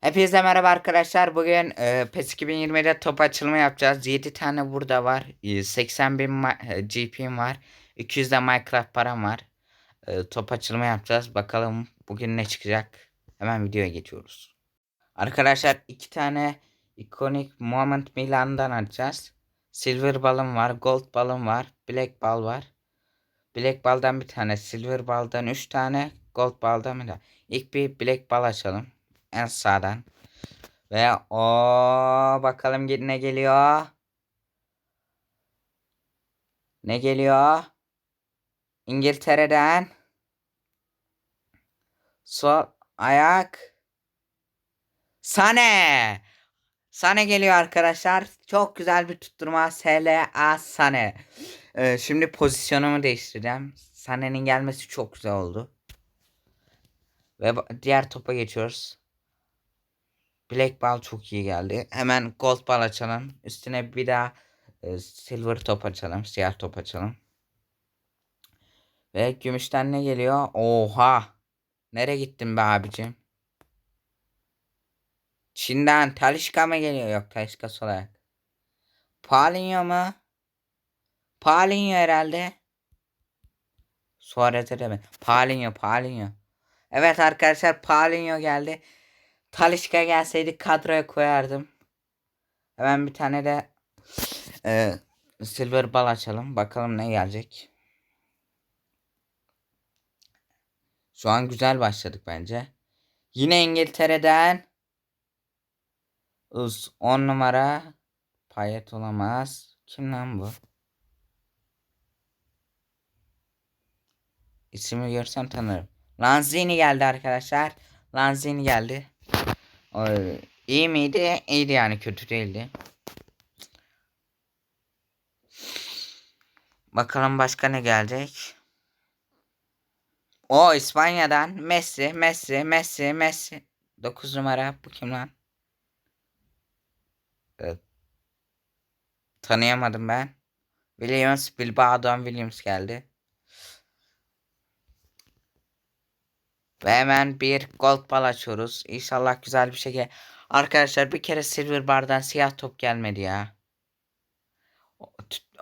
Hepinize merhaba arkadaşlar. Bugün e, PES 2020'de top açılımı yapacağız. 7 tane burada var. E, 80 bin ma- e, GP'm var. 200 de Minecraft param var. E, top açılımı yapacağız. Bakalım bugün ne çıkacak. Hemen videoya geçiyoruz. Arkadaşlar iki tane ikonik Moment Milan'dan açacağız. Silver balım var. Gold balım var. Black bal var. Black baldan bir tane. Silver baldan 3 tane. Gold baldan bir tane. İlk bir black bal açalım. En sağdan. Ve o bakalım ne geliyor. Ne geliyor? İngiltere'den. Sol ayak. Sane. Sane geliyor arkadaşlar. Çok güzel bir tutturma. SLA Sane. Ee, şimdi pozisyonumu değiştireceğim. Sane'nin gelmesi çok güzel oldu. Ve diğer topa geçiyoruz. Black Ball çok iyi geldi. Hemen Gold Ball açalım. Üstüne bir daha e, Silver top açalım. Siyah top açalım. Ve gümüşten ne geliyor? Oha! Nereye gittin be abicim? Çin'den Talişka mı geliyor? Yok Talişka sol ayak. Paulinho mu? Paulinho herhalde. Suarez'e de mi? Paulinho, Paulinho. Evet arkadaşlar Paulinho geldi. Talişka gelseydi kadroya koyardım. Hemen bir tane de e, silver bal açalım. Bakalım ne gelecek. Şu an güzel başladık bence. Yine İngiltere'den Uz 10 numara Payet olamaz. Kim lan bu? İsmi görsem tanırım. Lanzini geldi arkadaşlar. Lanzini geldi. Oy, İyi miydi? İyiydi yani kötü değildi. Bakalım başka ne gelecek? O İspanya'dan Messi, Messi, Messi, Messi. 9 numara bu kim lan? Evet. Tanıyamadım ben. Williams, Bilbao'dan Williams geldi. Ve hemen bir gold bal açıyoruz. İnşallah güzel bir şekilde. Arkadaşlar bir kere silver bardan siyah top gelmedi ya.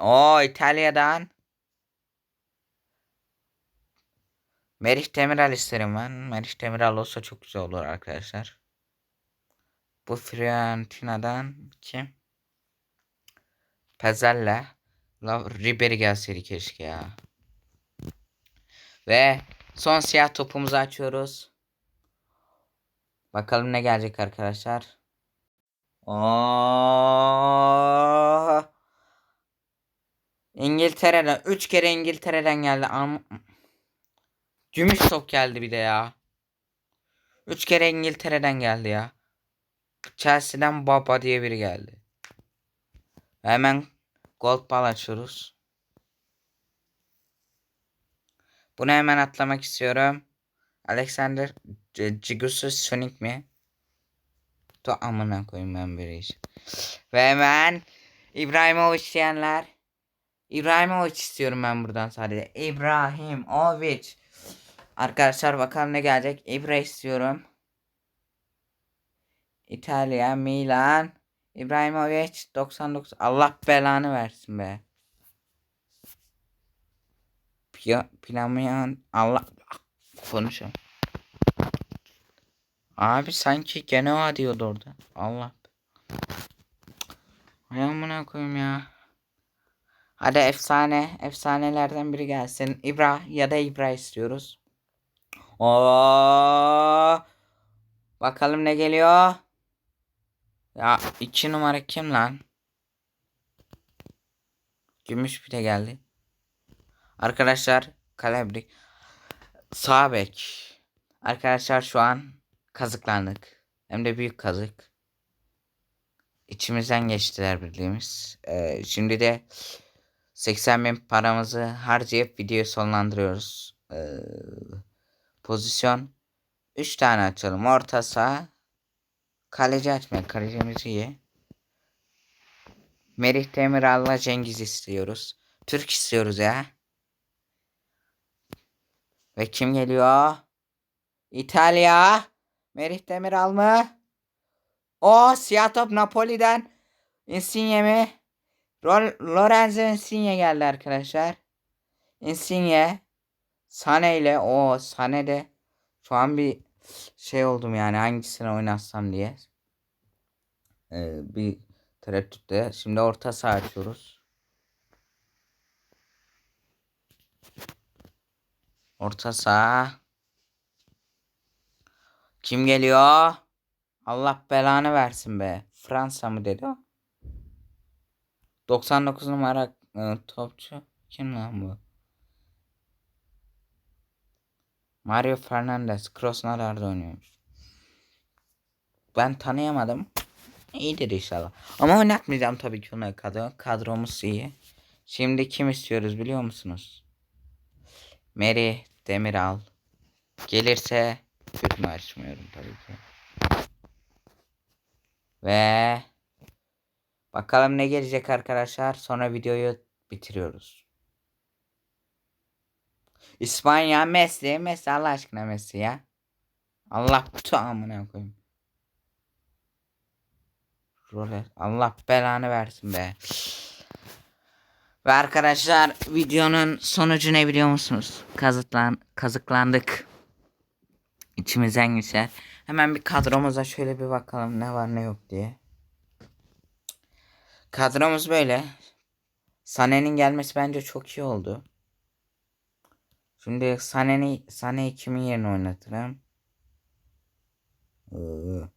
O, İtalya'dan. Merih Demiral isterim ben. Merih Demiral olsa çok güzel olur arkadaşlar. Bu Fiorentina'dan kim? Pezzella. La Ribery gelseydi keşke ya. Ve son siyah topumuzu açıyoruz. Bakalım ne gelecek arkadaşlar. Oo. İngiltere'den 3 kere İngiltere'den geldi. Am Gümüş top geldi bir de ya. 3 kere İngiltere'den geldi ya. Chelsea'den Baba diye biri geldi. Hemen gold ball açıyoruz. Bunu hemen atlamak istiyorum. Alexander C- Cigusus Sonic mi? To amına koyayım ben bir iş. Ve hemen İbrahimovic diyenler. İbrahimovic istiyorum ben buradan sadece. İbrahimovic. Arkadaşlar bakalım ne gelecek. İbra istiyorum. İtalya, Milan. İbrahimovic 99. Allah belanı versin be. Pia, Plamian Allah konuşalım. Abi sanki Genoa diyordu orada. Allah. Ay amına koyayım ya. Hadi efsane, efsanelerden biri gelsin. İbra ya da İbra istiyoruz. Oo! Bakalım ne geliyor? Ya iki numara kim lan? Gümüş bir de geldi. Arkadaşlar kalebrik. Sağ bek. Arkadaşlar şu an kazıklandık. Hem de büyük kazık. İçimizden geçtiler bildiğimiz. Ee, şimdi de 80 bin paramızı harcayıp videoyu sonlandırıyoruz. Ee, pozisyon 3 tane açalım. Orta saha. Kaleci açmayalım. Kalecimiz iyi. Merih Demiral'la Cengiz istiyoruz. Türk istiyoruz ya. Ve kim geliyor? İtalya. Merih Demiral mı? O siyah top Napoli'den Insigne mi? Ro- Lorenzo Insigne geldi arkadaşlar. Insigne Sane ile o Sane de şu an bir şey oldum yani hangisini oynatsam diye. Ee, bir tereddütte. Şimdi orta saha açıyoruz. Orta saha. Kim geliyor? Allah belanı versin be. Fransa mı dedi o? 99 numara e, topçu. Kim lan bu? Mario Fernandez. Krosnar'da oynuyormuş. Ben tanıyamadım. İyidir inşallah. Ama oynatmayacağım tabii ki onu kadro. Kadromuz iyi. Şimdi kim istiyoruz biliyor musunuz? Mary Demiral. Gelirse hükmü açmıyorum tabii ki. Ve bakalım ne gelecek arkadaşlar. Sonra videoyu bitiriyoruz. İspanya Messi. Messi Allah aşkına Messi ya. Allah tamamına koyayım. Role. Allah belanı versin be. Ve arkadaşlar videonun sonucu ne biliyor musunuz? Kazıklan kazıklandık. İçimizden geçer. Hemen bir kadromuza şöyle bir bakalım ne var ne yok diye. Kadromuz böyle. Sane'nin gelmesi bence çok iyi oldu. Şimdi Sane'yi kimin yerine oynatırım? Iı.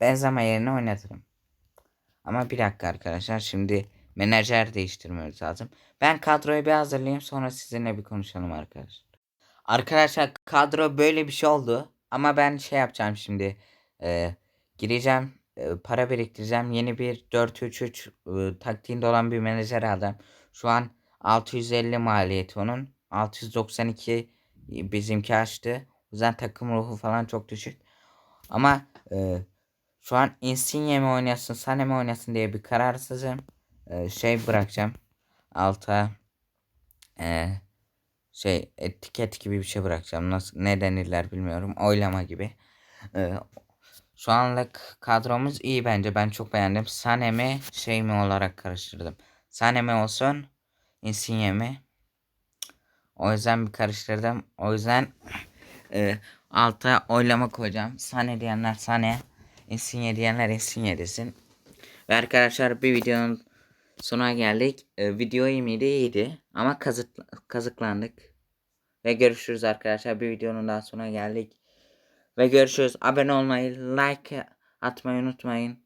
Benzema yerine oynatırım. Ama bir dakika arkadaşlar şimdi menajer değiştirmemiz lazım. Ben kadroyu bir hazırlayayım sonra sizinle bir konuşalım arkadaşlar. Arkadaşlar kadro böyle bir şey oldu. Ama ben şey yapacağım şimdi. Ee, gireceğim e, para biriktireceğim. Yeni bir 4-3-3 e, taktiğinde olan bir menajer aldım. Şu an 650 maliyeti onun. 692 bizimki açtı. O yüzden takım ruhu falan çok düşük. Ama e, şu an Insigne mi oynasın, Sané mi oynasın diye bir kararsızım. Ee, şey bırakacağım. Alta e, şey etiket gibi bir şey bırakacağım. Nasıl ne denirler bilmiyorum. Oylama gibi. Ee, şu anlık kadromuz iyi bence. Ben çok beğendim. Sané mi şey mi olarak karıştırdım. Sané mi olsun, Insigne mi? O yüzden bir karıştırdım. O yüzden e, alta oylama koyacağım. Sané diyenler Sané. Insigne diyenler Insigne desin. Ve arkadaşlar bir videonun sonuna geldik. Ee, video miydi? İyiydi. Ama kazık, kazıklandık. Ve görüşürüz arkadaşlar. Bir videonun daha sonuna geldik. Ve görüşürüz. Abone olmayı, like atmayı unutmayın.